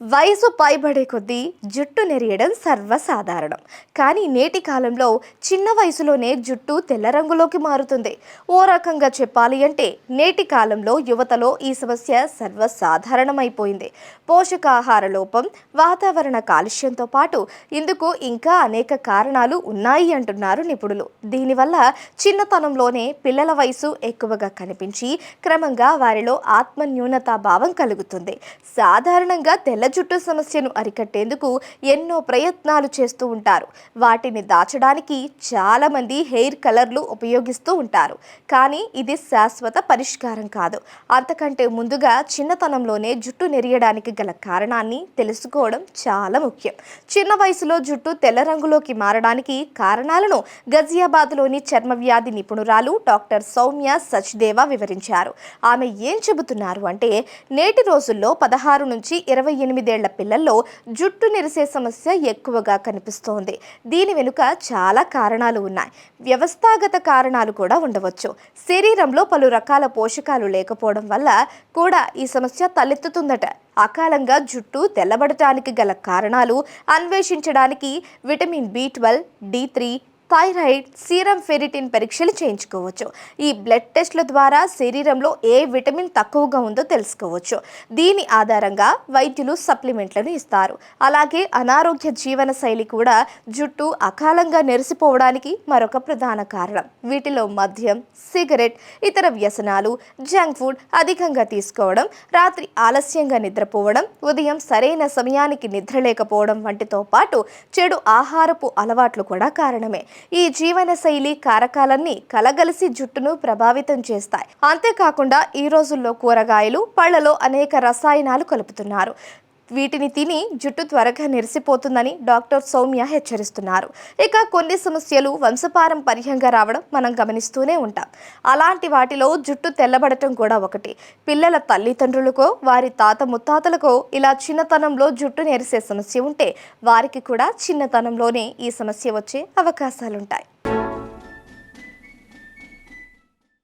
వయసు పైబడే కొద్దీ జుట్టు నెరియడం సర్వసాధారణం. కానీ నేటి కాలంలో చిన్న వయసులోనే జుట్టు తెల్ల రంగులోకి మారుతుంది. ఓ రకంగా చెప్పాలి అంటే నేటి కాలంలో యువతలో ఈ సమస్య సర్వసాధారణమైపోయింది. పోషకాహార లోపం వాతావరణ కాలుష్యంతో పాటు ఇందుకు ఇంకా అనేక కారణాలు ఉన్నాయి అంటున్నారు నిపుణులు. దీనివల్ల చిన్నతనంలోనే పిల్లల వయసు ఎక్కువగా కనిపించి క్రమంగా వారిలో ఆత్మన్యూనతా భావం కలుగుతుంది. సాధారణంగా తెల్ల జుట్టు సమస్యను అరికట్టేందుకు ఎన్నో ప్రయత్నాలు చేస్తూ ఉంటారు. వాటిని దాచడానికి చాలామంది హెయిర్ కలర్లు ఉపయోగిస్తూ ఉంటారు. కానీ ఇది శాశ్వత పరిష్కారం కాదు. అంతకంటే ముందుగా చిన్నతనంలోనే జుట్టు నెరియడానికి గల కారణాన్ని తెలుసుకోవడం చాలా ముఖ్యం. చిన్న వయసులో జుట్టు తెల్ల రంగులోకి మారడానికి కారణాలను గజియాబాద్లోని చర్మ వ్యాధి నిపుణురాలు డాక్టర్ సౌమ్య సచ్దేవా వివరించారు. ఆమె ఏం చెబుతున్నారు అంటే నేటి రోజుల్లో పదహారు నుంచి ఇరవై ఎనిమిది ఎనిమిదేళ్ళ పిల్లల్లో జుట్టు నెరిసే సమస్య ఎక్కువగా కనిపిస్తోంది. దీని వెనుక చాలా కారణాలు ఉన్నాయి. వ్యవస్థాగత కారణాలు కూడా ఉండవచ్చు. శరీరంలో పలు రకాల పోషకాలు లేకపోవడం వల్ల కూడా ఈ సమస్య తలెత్తుతుందట. అకాలంగా జుట్టు తెల్లబడటానికి గల కారణాలు అన్వేషించడానికి vitamin B twelve D three thyroid serum ferritin పరీక్షలు చేయించుకోవచ్చు. ఈ బ్లడ్ టెస్ట్ల ద్వారా శరీరంలో ఏ విటమిన్ తక్కువగా ఉందో తెలుసుకోవచ్చు. దీని ఆధారంగా వైద్యులు సప్లిమెంట్లను ఇస్తారు. అలాగే అనారోగ్య జీవన శైలి కూడా జుట్టు అకాలంగా నెరిసిపోవడానికి మరొక ప్రధాన కారణం. వీటిలో మద్యం సిగరెట్ ఇతర వ్యసనాలు జంక్ ఫుడ్ అధికంగా తీసుకోవడం రాత్రి ఆలస్యంగా నిద్రపోవడం ఉదయం సరైన సమయానికి నిద్ర లేకపోవడం వంటితో పాటు చెడు ఆహారపు అలవాట్లు కూడా కారణమే. ఈ జీవన శైలి కారకాలన్నీ కలగలిసి జుట్టును ప్రభావితం చేస్తాయి. అంతేకాకుండా ఈ రోజుల్లో కూరగాయలు పళ్ళలో అనేక రసాయనాలు కలుపుతున్నారు. వీటిని తిని జుట్టు త్వరగా నెరిసిపోతుందని డాక్టర్ సౌమ్య హెచ్చరిస్తున్నారు. ఇక కొన్ని సమస్యలు వంశపారంపర్యంగా రావడం మనం గమనిస్తూనే ఉంటాం. అలాంటి వాటిలో జుట్టు తెల్లబడటం కూడా ఒకటి. పిల్లల తల్లిదండ్రులకో వారి తాత ముత్తాతలకో ఇలా చిన్నతనంలో జుట్టు నెరిసే సమస్య ఉంటే వారికి కూడా చిన్నతనంలోనే ఈ సమస్య వచ్చే అవకాశాలుంటాయి.